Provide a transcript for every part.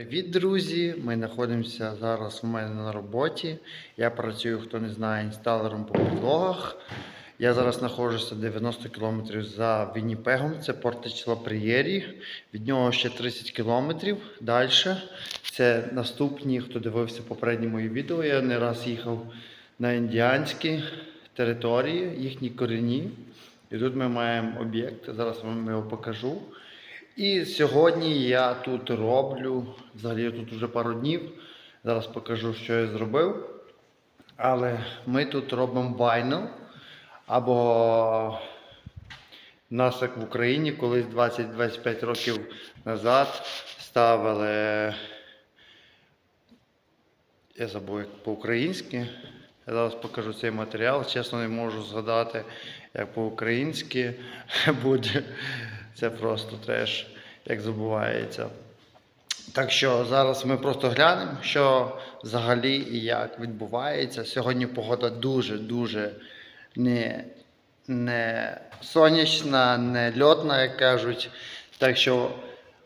Привіт, друзі! Ми знаходимося зараз у мене на роботі. Я працюю, хто не знає, інсталером по підлогах. Я зараз знаходжуся 90 км за Вінніпегом, це Портич Лапрієрі. Від нього ще 30 км. Далі. Це наступні, хто дивився попередні мої відео. Я не раз їхав на індіанські території, їхні корінні. І тут ми маємо об'єкт. Зараз вам його покажу. І сьогодні я тут роблю, взагалі я тут вже пару днів. Зараз покажу, що я зробив. Але ми тут робимо вайнл. Або нас як в Україні колись 20-25 років назад ставили. Я забув як по-українськи. Я зараз покажу цей матеріал. Чесно, не можу згадати, як по-українськи буде. Це просто треш, як забувається. Так що зараз ми просто глянемо, що взагалі і як відбувається. Сьогодні погода дуже-дуже не, не сонячна, не льотна, як кажуть. Так що,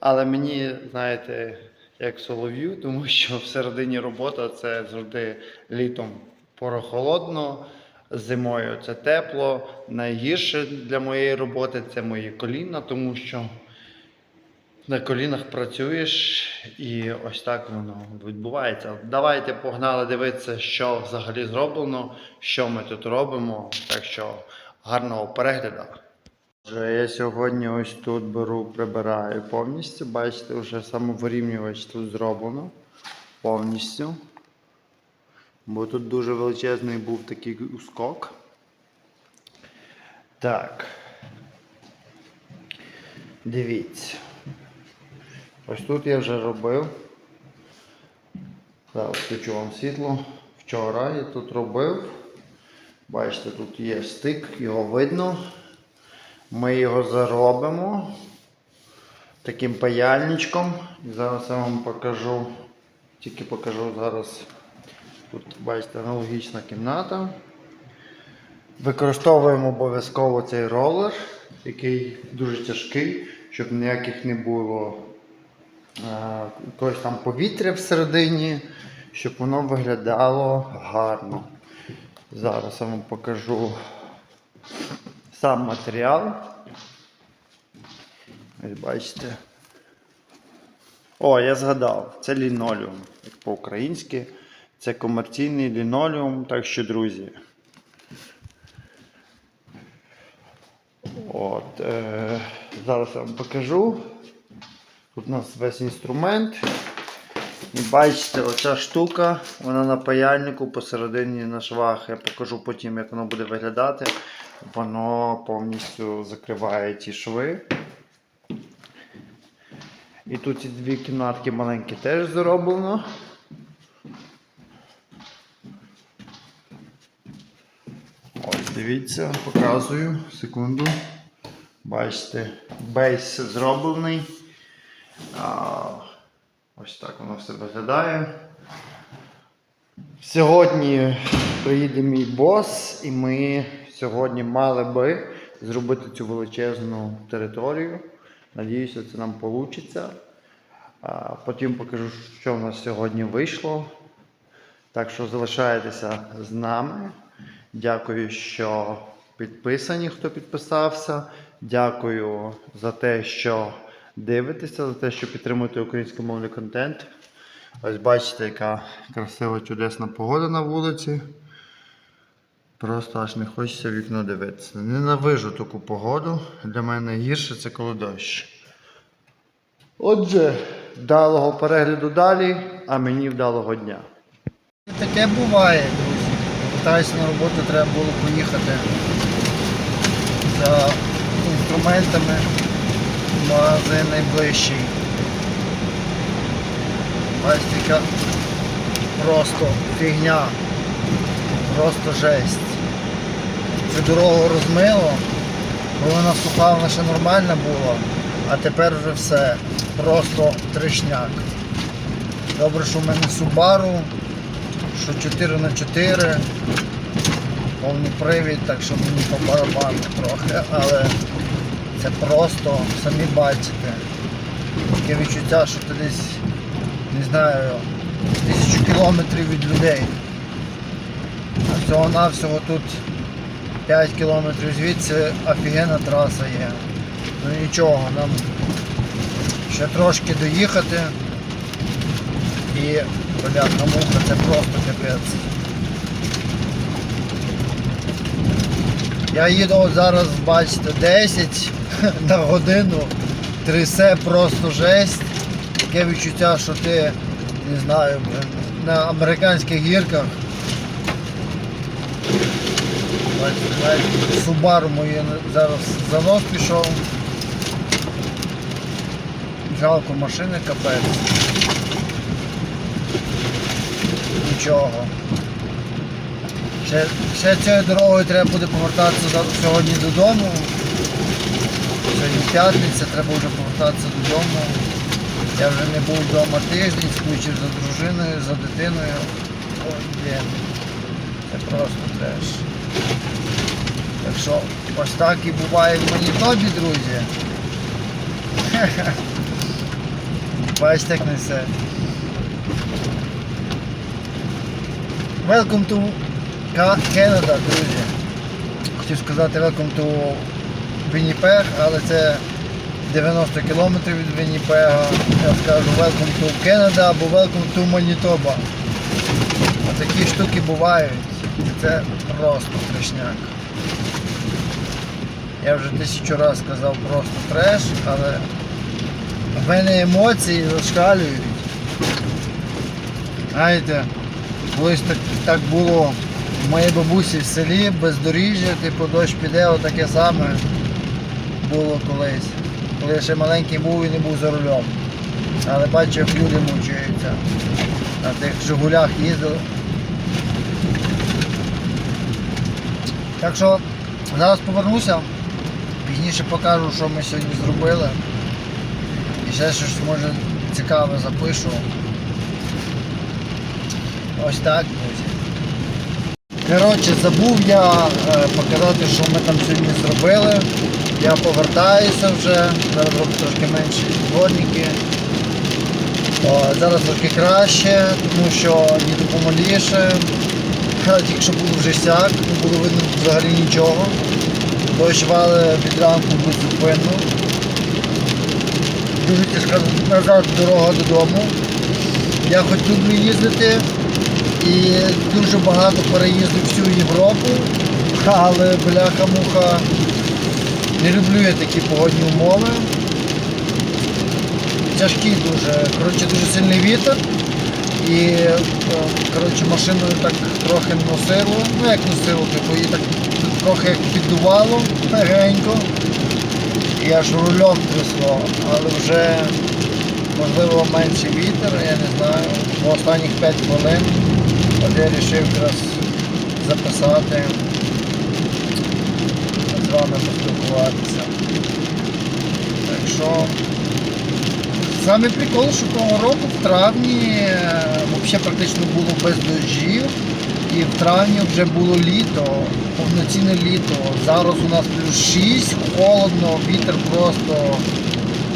але мені, знаєте, як солов'ю, тому що всередині робота це завжди літом порохолодно, зимою це тепло. Найгірше для моєї роботи це мої коліна, тому що на колінах працюєш і ось так воно відбувається. Давайте погнали дивитися, що взагалі зроблено, що ми тут робимо. Так що гарного перегляду. Я сьогодні ось тут беру, прибираю повністю. Бачите, вже самовирівнювач тут зроблено повністю. Бо тут дуже величезний був такий ускок. Так. Дивіться. Ось тут я вже робив. Зараз включу вам світло. Вчора я тут робив. Бачите, тут є стик, його видно. Ми його заробимо таким паяльничком. І зараз я вам покажу, тільки покажу зараз. Тут бачите аналогічна кімната. Використовуємо обов'язково цей ролер, який дуже тяжкий, щоб ніяких не було е, якогось там повітря всередині, щоб воно виглядало гарно. Зараз я вам покажу сам матеріал. Ось бачите. О, я згадав, це лінолеум, як по-українськи. Це комерційний лінолеум, так що, друзі. От, е, зараз я вам покажу. Тут у нас весь інструмент. І бачите, оця штука, вона на паяльнику посередині на швах. Я покажу потім, як воно буде виглядати. Воно повністю закриває ті шви. І тут ці дві кімнатки маленькі теж зроблено. Дивіться, показую, секунду. Бачите, бейс зроблений. А, ось так воно все виглядає. Сьогодні приїде мій бос, і ми сьогодні мали би зробити цю величезну територію. Надіюся, це нам вийде. Потім покажу, що в нас сьогодні вийшло. Так що залишайтеся з нами. Дякую, що підписані, хто підписався. Дякую за те, що дивитеся, за те, що підтримуєте українськомовний контент. Ось бачите, яка красива чудесна погода на вулиці. Просто аж не хочеться вікно дивитися. Ненавижу таку погоду. Для мене найгірше це коли дощ. Отже, вдалого перегляду далі, а мені вдалого дня. Таке буває, Питаюся на роботу, треба було поїхати за інструментами в магазин найближчий. Бачите, яка просто фігня, просто жесть. Цю дорогу розмило, бо вона суха, вона ще нормальна була, а тепер вже все, просто трешняк. Добре, що в мене Subaru, що 4 на 4 повний привід, так що мені по барабану трохи, але це просто, самі бачите, таке відчуття, що ти десь не знаю, тисячу кілометрів від людей. А всього-навсього тут 5 кілометрів звідси офігенна траса є. Ну нічого, нам ще трошки доїхати. І, бляха муха, це просто капець. Я їду зараз, бачите, 10 на годину. Трясе просто жесть. Таке відчуття, що ти, не знаю, на американських гірках. Субару мої зараз занос пішов. Жалко машини капець. Нічого. Ще, ще цією дорогою треба буде повертатися сьогодні додому. Сьогодні п'ятниця, треба вже повертатися додому. Я вже не був вдома тиждень, скучив за дружиною, за дитиною. Ой, блін. Це просто треш. Так що ось так і буває в Манітобі, друзі. Бачите, як несе. Welcome to Canada, друзі. Хотів сказати welcome to Winnipeg, але це 90 кілометрів від Вінніпега. Я скажу welcome to Canada або welcome to Manitoba. Такі штуки бувають. Це просто трешняк. Я вже тисячу разів сказав просто треш, але в мене емоції зашкалюють. Знаєте, колись так, так було в моїй бабусі в селі, бездоріжжя, типу дощ піде, отаке саме було колись. Коли я ще маленький був і не був за рулем. Але бачу, як люди мучаються. На тих Жигулях їздили. Так що зараз повернуся, пізніше покажу, що ми сьогодні зробили. І ще щось може цікаве запишу. Ось так, друзі. Коротше, забув я е, показати, що ми там сьогодні зробили. Я повертаюся вже, зараз роблю трошки менші дворники. Зараз трохи краще, тому що їду помаліше. Е, Тільки що був вже сяк, не було видно взагалі нічого. Дощ вали від ранку беззупинно. Дуже тяжка назад дорога додому. Я хоч люблю їздити і дуже багато переїздив всю Європу, але бляха-муха не люблю я такі погодні умови. Тяжкі дуже, коротше, дуже сильний вітер. І е, коротше, машиною так трохи носило, ну як носило, типу, її так трохи як піддувало легенько. І аж рульом трясло, але вже можливо менший вітер, я не знаю. В останніх 5 хвилин от я вирішив якраз записати, з вами поспілкуватися. Так що саме прикол, що того року в травні е, взагалі практично було без дощів. І в травні вже було літо, повноцінне літо. Зараз у нас плюс 6, холодно, вітер просто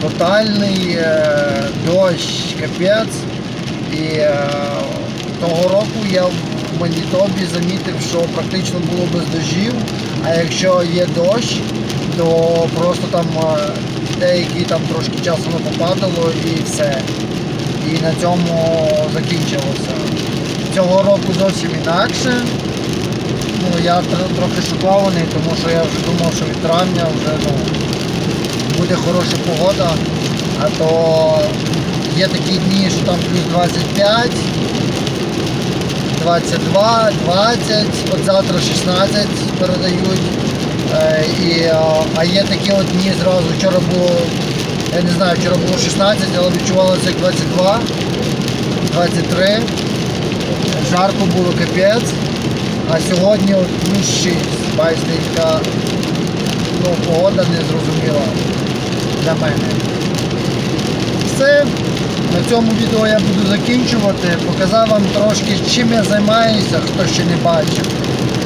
тотальний, е, дощ, капець. І е, того року я в Манітобі замітив, що практично було без дощів, а якщо є дощ, то просто там е, деякий там трошки часу не попадало і все. І на цьому закінчилося. Цього року зовсім інакше. Ну, я трохи шокований, тому що я вже думав, що від травня вже ну, буде хороша погода, а то є такі дні, що там плюс 25, 22, 20, от завтра 16 передають. Е, і, е, а є такі от дні зразу, вчора було, я не знаю, вчора було 16, але відчувалося як 22, 23. Жарко було капець, а сьогодні от плюс 6. Бачите, така ну, погода незрозуміла для мене. Все. На цьому відео я буду закінчувати. Показав вам трошки, чим я займаюся, хто ще не бачив.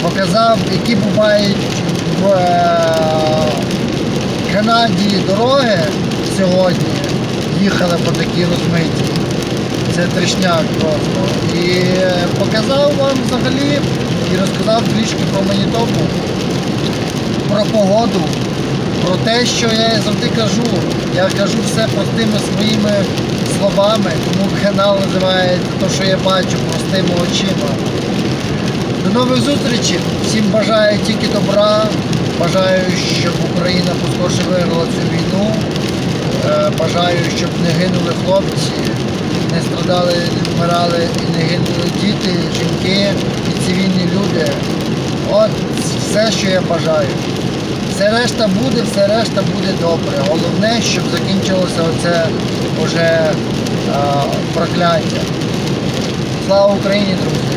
Показав, які бувають в е, Канаді дороги сьогодні. Їхали по такій розмиті. Це трешняк просто. І е, показав вам взагалі і розказав трішки про Манітопу, про погоду, про те, що я завжди кажу. Я кажу все простими своїми словами, тому канал називається «То, що я бачу простими очима. До нових зустрічей. Всім бажаю тільки добра. Бажаю, щоб Україна поскорше виграла цю війну. Е, Бажаю, щоб не гинули хлопці, не страдали, не вмирали і не гинули діти, жінки і цивільні люди. От все, що я бажаю. Все решта буде, все решта буде добре. Головне, щоб закінчилося оце вже е, прокляття. Слава Україні, друзі!